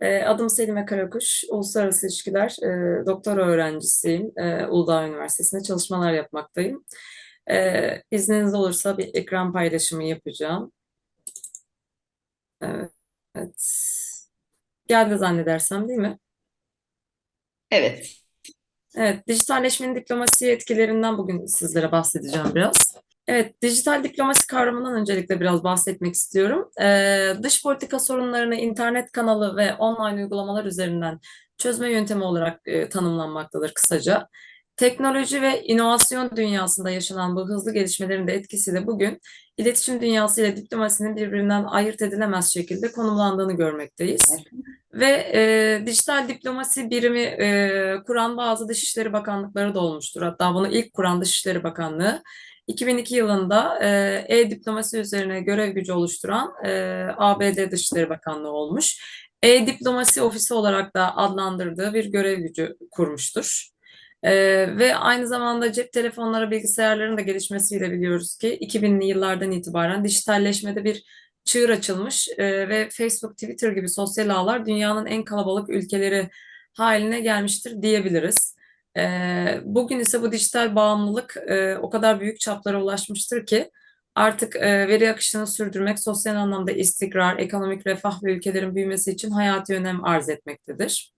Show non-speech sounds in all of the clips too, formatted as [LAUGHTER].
E, adım Selime Karakuş, Uluslararası İlişkiler e, doktora öğrencisiyim. E, Uludağ Üniversitesi'nde çalışmalar yapmaktayım. E, izniniz olursa bir ekran paylaşımı yapacağım. Evet. Geldi zannedersem değil mi? Evet. Evet, dijitalleşmenin diplomasi etkilerinden bugün sizlere bahsedeceğim biraz. Evet, dijital diplomasi kavramından öncelikle biraz bahsetmek istiyorum. Ee, dış politika sorunlarını internet kanalı ve online uygulamalar üzerinden çözme yöntemi olarak e, tanımlanmaktadır kısaca. Teknoloji ve inovasyon dünyasında yaşanan bu hızlı gelişmelerin de etkisiyle bugün iletişim dünyası ile diplomasinin birbirinden ayırt edilemez şekilde konumlandığını görmekteyiz. Ve e, dijital diplomasi birimi e, kuran bazı Dışişleri Bakanlıkları da olmuştur. Hatta bunu ilk kuran Dışişleri Bakanlığı 2002 yılında e, e-diplomasi üzerine görev gücü oluşturan e, ABD Dışişleri Bakanlığı olmuş. E-diplomasi ofisi olarak da adlandırdığı bir görev gücü kurmuştur. E, ve aynı zamanda cep telefonları, bilgisayarların da gelişmesiyle biliyoruz ki 2000'li yıllardan itibaren dijitalleşmede bir çığır açılmış e, ve Facebook, Twitter gibi sosyal ağlar dünyanın en kalabalık ülkeleri haline gelmiştir diyebiliriz. E, bugün ise bu dijital bağımlılık e, o kadar büyük çaplara ulaşmıştır ki artık e, veri akışını sürdürmek sosyal anlamda istikrar, ekonomik refah ve ülkelerin büyümesi için hayati önem arz etmektedir.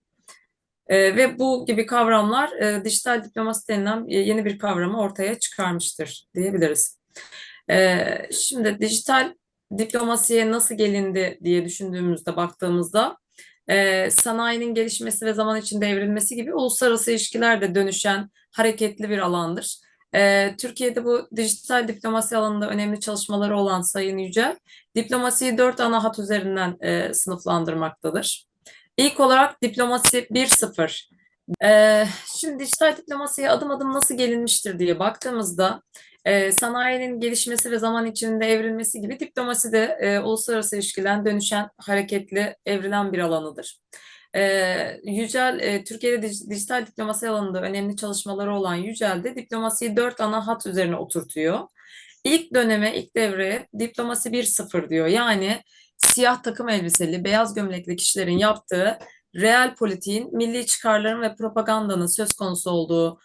E, ve bu gibi kavramlar e, dijital diplomasi denilen e, yeni bir kavramı ortaya çıkarmıştır diyebiliriz. E, şimdi dijital diplomasiye nasıl gelindi diye düşündüğümüzde baktığımızda e, sanayinin gelişmesi ve zaman içinde evrilmesi gibi uluslararası ilişkiler de dönüşen hareketli bir alandır. E, Türkiye'de bu dijital diplomasi alanında önemli çalışmaları olan Sayın Yücel, diplomasiyi dört ana hat üzerinden e, sınıflandırmaktadır. İlk olarak diplomasi 1.0. E, şimdi dijital diplomasiye adım adım nasıl gelinmiştir diye baktığımızda e, sanayinin gelişmesi ve zaman içinde evrilmesi gibi diplomasi de e, uluslararası ilişkiden dönüşen, hareketli, evrilen bir alanıdır. E, Yücel, e, Türkiye'de dij, dijital diplomasi alanında önemli çalışmaları olan Yücel de diplomasiyi dört ana hat üzerine oturtuyor. İlk döneme, ilk devreye diplomasi 1.0 diyor. Yani siyah takım elbiseli, beyaz gömlekli kişilerin yaptığı real politiğin, milli çıkarların ve propagandanın söz konusu olduğu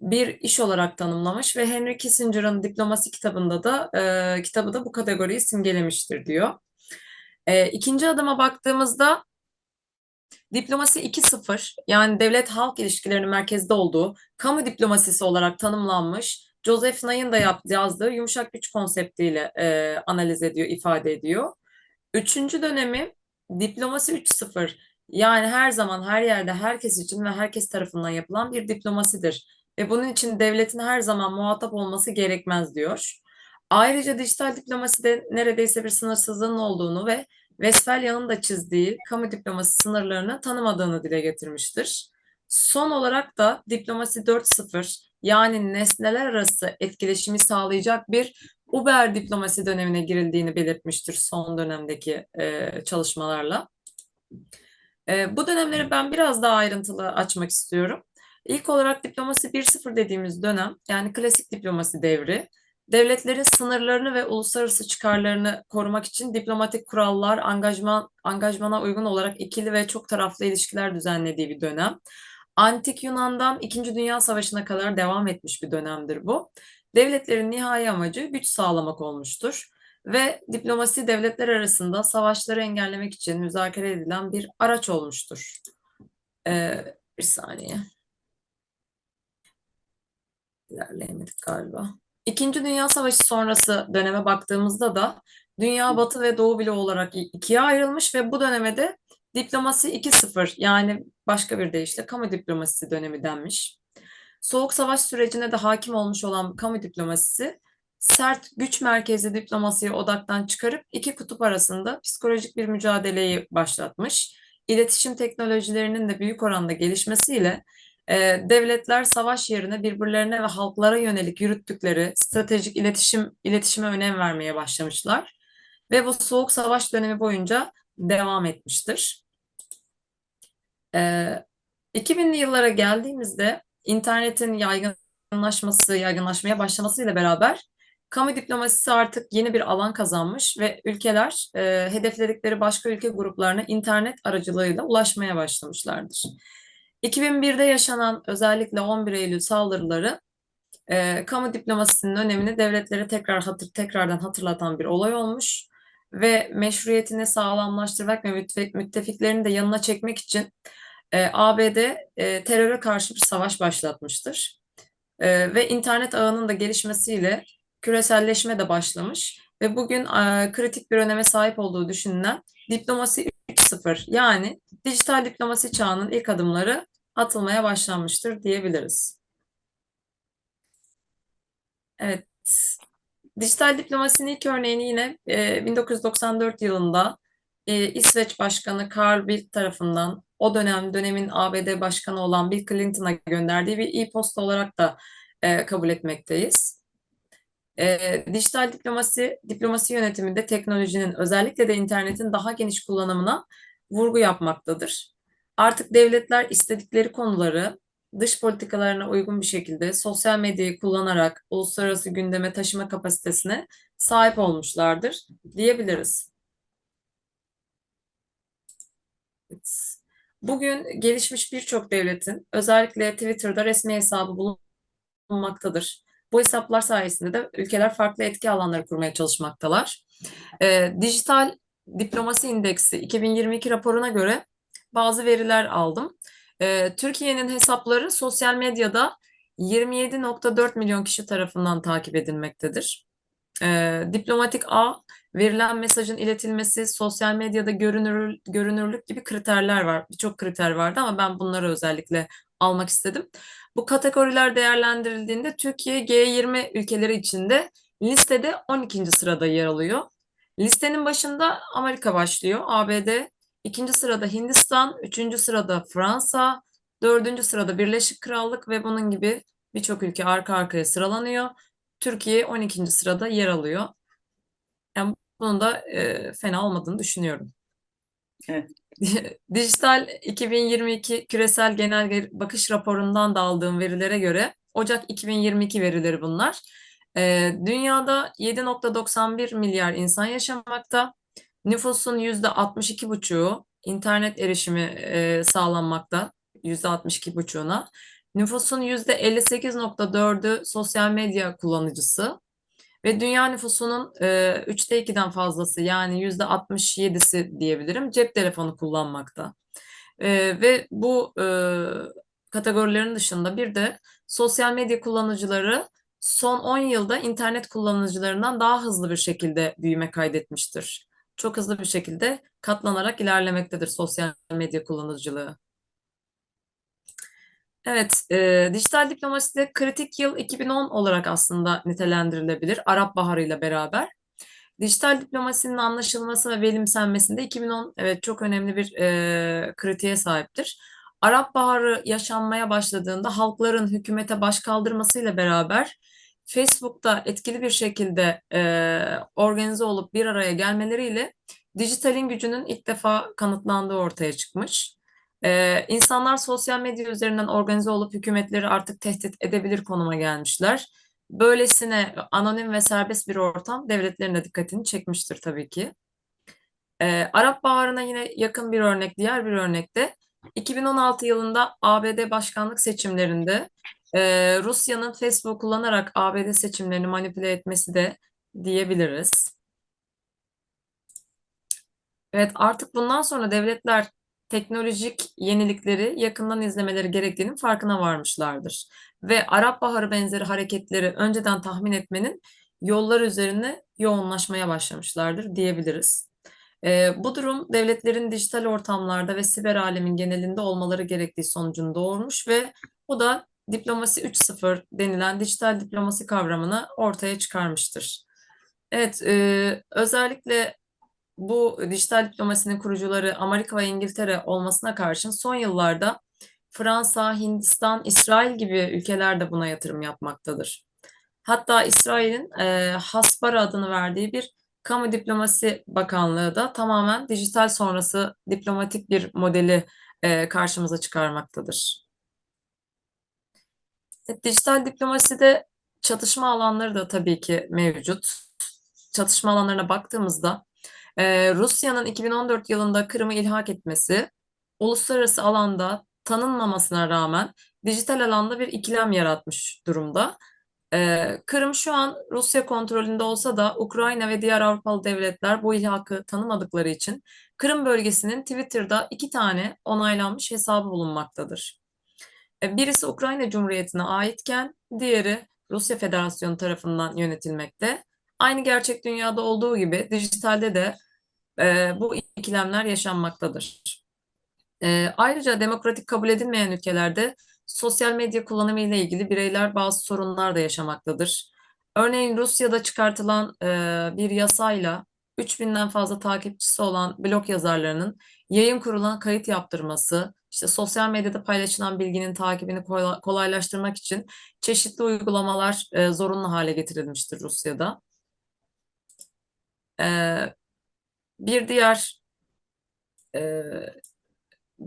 bir iş olarak tanımlamış ve Henry Kissinger'ın diplomasi kitabında da e, kitabı da bu kategoriyi simgelemiştir diyor. E, ikinci adıma baktığımızda diplomasi 2.0 yani devlet halk ilişkilerinin merkezde olduğu kamu diplomasisi olarak tanımlanmış Joseph Nye'ın da yazdığı yumuşak güç konseptiyle e, analiz ediyor, ifade ediyor. Üçüncü dönemi diplomasi 3.0 yani her zaman her yerde herkes için ve herkes tarafından yapılan bir diplomasidir ve bunun için devletin her zaman muhatap olması gerekmez diyor. Ayrıca dijital diplomaside neredeyse bir sınırsızlığın olduğunu ve Westphalya'nın da çizdiği kamu diplomasi sınırlarını tanımadığını dile getirmiştir. Son olarak da diplomasi 4.0 yani nesneler arası etkileşimi sağlayacak bir Uber diplomasi dönemine girildiğini belirtmiştir son dönemdeki e, çalışmalarla. E, bu dönemleri ben biraz daha ayrıntılı açmak istiyorum. İlk olarak diplomasi 1.0 dediğimiz dönem yani klasik diplomasi devri devletlerin sınırlarını ve uluslararası çıkarlarını korumak için diplomatik kurallar, angajman, angajmana uygun olarak ikili ve çok taraflı ilişkiler düzenlediği bir dönem. Antik Yunan'dan İkinci Dünya Savaşı'na kadar devam etmiş bir dönemdir bu. Devletlerin nihai amacı güç sağlamak olmuştur ve diplomasi devletler arasında savaşları engellemek için müzakere edilen bir araç olmuştur. Ee, bir saniye. İlerleyemedik galiba. İkinci Dünya Savaşı sonrası döneme baktığımızda da Dünya Batı ve Doğu bloğu olarak ikiye ayrılmış ve bu döneme de diplomasi 2.0 yani başka bir deyişle kamu diplomasisi dönemi denmiş. Soğuk savaş sürecine de hakim olmuş olan kamu diplomasisi sert güç merkezli diplomasiyi odaktan çıkarıp iki kutup arasında psikolojik bir mücadeleyi başlatmış. İletişim teknolojilerinin de büyük oranda gelişmesiyle e, devletler savaş yerine birbirlerine ve halklara yönelik yürüttükleri stratejik iletişim iletişime önem vermeye başlamışlar ve bu soğuk savaş dönemi boyunca devam etmiştir. E, 2000'li yıllara geldiğimizde internetin yaygınlaşması, yaygınlaşmaya başlamasıyla beraber Kamu diplomasisi artık yeni bir alan kazanmış ve ülkeler e, hedefledikleri başka ülke gruplarına internet aracılığıyla ulaşmaya başlamışlardır. 2001'de yaşanan özellikle 11 Eylül saldırıları e, kamu diplomasisinin önemini devletlere tekrar hatır, tekrardan hatırlatan bir olay olmuş ve meşruiyetini sağlamlaştırmak ve müttefik, müttefiklerini de yanına çekmek için e, ABD e, teröre karşı bir savaş başlatmıştır. E, ve internet ağının da gelişmesiyle küreselleşme de başlamış ve bugün e, kritik bir öneme sahip olduğu düşünülen diplomasi 3.0 yani dijital diplomasi çağının ilk adımları atılmaya başlanmıştır diyebiliriz. Evet, dijital diplomasinin ilk örneğini yine e, 1994 yılında e, İsveç Başkanı Carl Bildt tarafından o dönem dönemin ABD Başkanı olan Bill Clinton'a gönderdiği bir e-posta olarak da e, kabul etmekteyiz. E, dijital diplomasi, diplomasi yönetiminde teknolojinin özellikle de internetin daha geniş kullanımına vurgu yapmaktadır. Artık devletler istedikleri konuları dış politikalarına uygun bir şekilde sosyal medyayı kullanarak uluslararası gündeme taşıma kapasitesine sahip olmuşlardır diyebiliriz. Bugün gelişmiş birçok devletin özellikle Twitter'da resmi hesabı bulunmaktadır. Bu hesaplar sayesinde de ülkeler farklı etki alanları kurmaya çalışmaktalar. Ee, Dijital Diplomasi İndeksi 2022 raporuna göre bazı veriler aldım. Ee, Türkiye'nin hesapları sosyal medyada 27.4 milyon kişi tarafından takip edilmektedir. Ee, diplomatik ağ, verilen mesajın iletilmesi, sosyal medyada görünür, görünürlük gibi kriterler var. Birçok kriter vardı ama ben bunları özellikle almak istedim. Bu kategoriler değerlendirildiğinde Türkiye G20 ülkeleri içinde listede 12. sırada yer alıyor. Listenin başında Amerika başlıyor, ABD, ikinci sırada Hindistan, üçüncü sırada Fransa, dördüncü sırada Birleşik Krallık ve bunun gibi birçok ülke arka arkaya sıralanıyor. Türkiye 12. sırada yer alıyor. Yani bunun da e, fena olmadığını düşünüyorum. Evet. [LAUGHS] Dijital 2022 küresel genel bakış raporundan da aldığım verilere göre Ocak 2022 verileri bunlar. E, dünyada 7.91 milyar insan yaşamakta. Nüfusun %62,5'u internet erişimi e, sağlanmakta. %62,5'una. Nüfusun %58.4'ü sosyal medya kullanıcısı. Ve dünya nüfusunun e, üçte ikiden fazlası yani yüzde 67'si diyebilirim cep telefonu kullanmakta. E, ve bu e, kategorilerin dışında bir de sosyal medya kullanıcıları son 10 yılda internet kullanıcılarından daha hızlı bir şekilde büyüme kaydetmiştir. Çok hızlı bir şekilde katlanarak ilerlemektedir sosyal medya kullanıcılığı. Evet, e, dijital diplomaside kritik yıl 2010 olarak aslında nitelendirilebilir Arap Baharı ile beraber. Dijital diplomasinin anlaşılması ve benimsenmesinde 2010 evet çok önemli bir e, kritiğe sahiptir. Arap Baharı yaşanmaya başladığında halkların hükümete baş kaldırmasıyla beraber Facebook'ta etkili bir şekilde e, organize olup bir araya gelmeleriyle dijitalin gücünün ilk defa kanıtlandığı ortaya çıkmış. Ee, insanlar sosyal medya üzerinden organize olup hükümetleri artık tehdit edebilir konuma gelmişler. Böylesine anonim ve serbest bir ortam devletlerin de dikkatini çekmiştir tabii ki. Ee, Arap Baharı'na yine yakın bir örnek, diğer bir örnek de 2016 yılında ABD başkanlık seçimlerinde e, Rusya'nın Facebook kullanarak ABD seçimlerini manipüle etmesi de diyebiliriz. Evet, artık bundan sonra devletler teknolojik yenilikleri yakından izlemeleri gerektiğinin farkına varmışlardır. Ve Arap Baharı benzeri hareketleri önceden tahmin etmenin yollar üzerine yoğunlaşmaya başlamışlardır diyebiliriz. E, bu durum devletlerin dijital ortamlarda ve siber alemin genelinde olmaları gerektiği sonucunu doğurmuş ve bu da diplomasi 3.0 denilen dijital diplomasi kavramını ortaya çıkarmıştır. Evet, e, özellikle bu dijital diplomasinin kurucuları Amerika ve İngiltere olmasına karşın son yıllarda Fransa, Hindistan, İsrail gibi ülkeler de buna yatırım yapmaktadır. Hatta İsrail'in e, Hasbara adını verdiği bir kamu diplomasi bakanlığı da tamamen dijital sonrası diplomatik bir modeli e, karşımıza çıkarmaktadır. Evet, dijital diplomaside Çatışma alanları da tabii ki mevcut. Çatışma alanlarına baktığımızda e, Rusya'nın 2014 yılında Kırım'ı ilhak etmesi, uluslararası alanda tanınmamasına rağmen dijital alanda bir ikilem yaratmış durumda. Ee, Kırım şu an Rusya kontrolünde olsa da Ukrayna ve diğer Avrupalı devletler bu ilhakı tanımadıkları için Kırım bölgesinin Twitter'da iki tane onaylanmış hesabı bulunmaktadır. Ee, Birisi Ukrayna Cumhuriyeti'ne aitken diğeri Rusya Federasyonu tarafından yönetilmekte. Aynı gerçek dünyada olduğu gibi dijitalde de e, bu ikilemler yaşanmaktadır. E, ayrıca demokratik kabul edilmeyen ülkelerde sosyal medya kullanımı ile ilgili bireyler bazı sorunlar da yaşamaktadır. Örneğin Rusya'da çıkartılan e, bir yasayla 3000'den fazla takipçisi olan blog yazarlarının yayın kuruluna kayıt yaptırması, işte sosyal medyada paylaşılan bilginin takibini kolay- kolaylaştırmak için çeşitli uygulamalar e, zorunlu hale getirilmiştir Rusya'da. E, bir diğer e,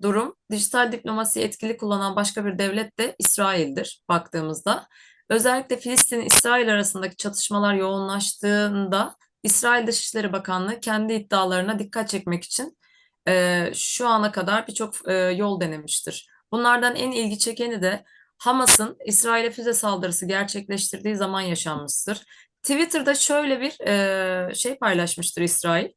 durum dijital diplomasiyi etkili kullanan başka bir devlet de İsrail'dir baktığımızda. Özellikle Filistin-İsrail arasındaki çatışmalar yoğunlaştığında İsrail Dışişleri Bakanlığı kendi iddialarına dikkat çekmek için e, şu ana kadar birçok e, yol denemiştir. Bunlardan en ilgi çekeni de Hamas'ın İsrail'e füze saldırısı gerçekleştirdiği zaman yaşanmıştır. Twitter'da şöyle bir e, şey paylaşmıştır İsrail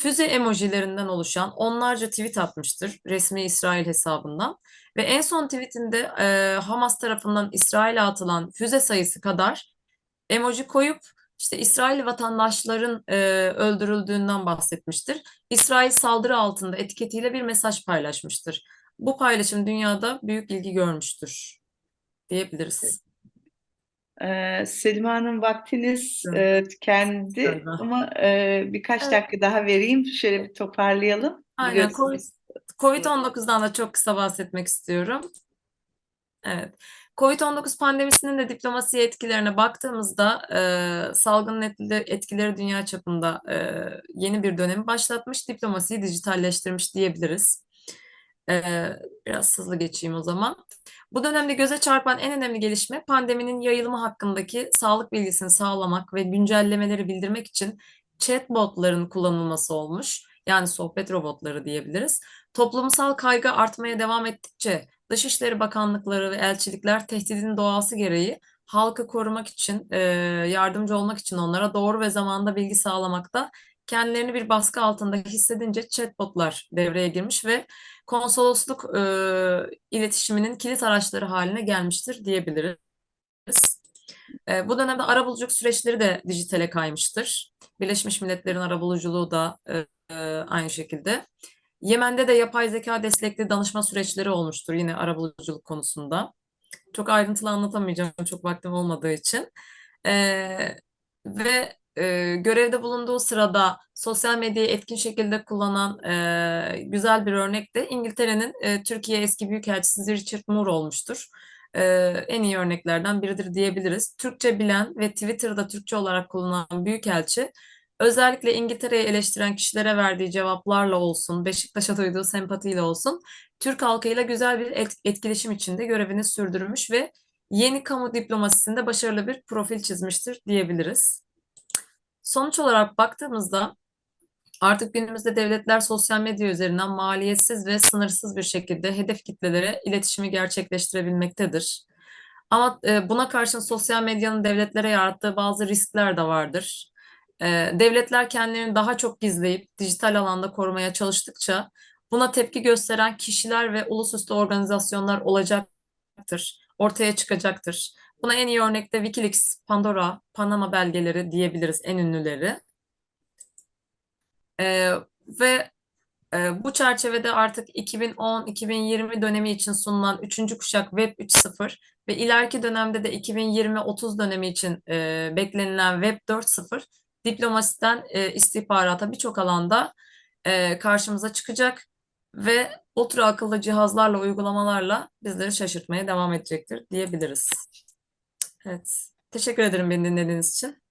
füze emojilerinden oluşan onlarca tweet atmıştır resmi İsrail hesabından. Ve en son tweetinde e, Hamas tarafından İsrail'e atılan füze sayısı kadar emoji koyup işte İsrail vatandaşların e, öldürüldüğünden bahsetmiştir. İsrail saldırı altında etiketiyle bir mesaj paylaşmıştır. Bu paylaşım dünyada büyük ilgi görmüştür diyebiliriz. Ee, Selma Hanım vaktiniz e, tükendi ama e, birkaç Evet. dakika daha vereyim. Şöyle bir toparlayalım. Aynen. Biliyorsunuz. Covid- Covid-19'dan da çok kısa bahsetmek istiyorum. Evet. Covid-19 pandemisinin de diplomasiye etkilerine baktığımızda e, salgının etkileri, etkileri dünya çapında e, yeni bir dönemi başlatmış, diplomasiyi dijitalleştirmiş diyebiliriz. Biraz hızlı geçeyim o zaman. Bu dönemde göze çarpan en önemli gelişme pandeminin yayılımı hakkındaki sağlık bilgisini sağlamak ve güncellemeleri bildirmek için chatbotların kullanılması olmuş. Yani sohbet robotları diyebiliriz. Toplumsal kaygı artmaya devam ettikçe Dışişleri Bakanlıkları ve elçilikler tehdidin doğası gereği halkı korumak için, yardımcı olmak için onlara doğru ve zamanında bilgi sağlamakta kendilerini bir baskı altında hissedince chatbotlar devreye girmiş ve konsolosluk e, iletişiminin kilit araçları haline gelmiştir diyebiliriz. E, bu dönemde arabuluculuk süreçleri de dijitale kaymıştır. Birleşmiş Milletler'in arabuluculuğu da e, e, aynı şekilde. Yemen'de de yapay zeka destekli danışma süreçleri olmuştur yine arabuluculuk konusunda. Çok ayrıntılı anlatamayacağım çok vaktim olmadığı için. Ee, ve e, görevde bulunduğu sırada sosyal medyayı etkin şekilde kullanan e, güzel bir örnek de İngiltere'nin e, Türkiye eski büyükelçisi Richard Moore olmuştur. E, en iyi örneklerden biridir diyebiliriz. Türkçe bilen ve Twitter'da Türkçe olarak kullanılan büyükelçi özellikle İngiltere'yi eleştiren kişilere verdiği cevaplarla olsun, Beşiktaş'a duyduğu sempatiyle olsun, Türk halkıyla güzel bir et- etkileşim içinde görevini sürdürmüş ve yeni kamu diplomasisinde başarılı bir profil çizmiştir diyebiliriz. Sonuç olarak baktığımızda artık günümüzde devletler sosyal medya üzerinden maliyetsiz ve sınırsız bir şekilde hedef kitlelere iletişimi gerçekleştirebilmektedir. Ama e, buna karşın sosyal medyanın devletlere yarattığı bazı riskler de vardır. E, devletler kendilerini daha çok gizleyip dijital alanda korumaya çalıştıkça buna tepki gösteren kişiler ve ulusüstü organizasyonlar olacaktır, ortaya çıkacaktır. Buna en iyi örnek de Wikileaks, Pandora, Panama belgeleri diyebiliriz en ünlüleri. E, ve e, bu çerçevede artık 2010-2020 dönemi için sunulan 3. kuşak Web 3.0 ve ileriki dönemde de 2020-30 dönemi için e, beklenilen Web 4.0 diplomasiden e, istihbarata birçok alanda e, karşımıza çıkacak ve ultra akıllı cihazlarla, uygulamalarla bizleri şaşırtmaya devam edecektir diyebiliriz. Evet. Teşekkür ederim beni dinlediğiniz için.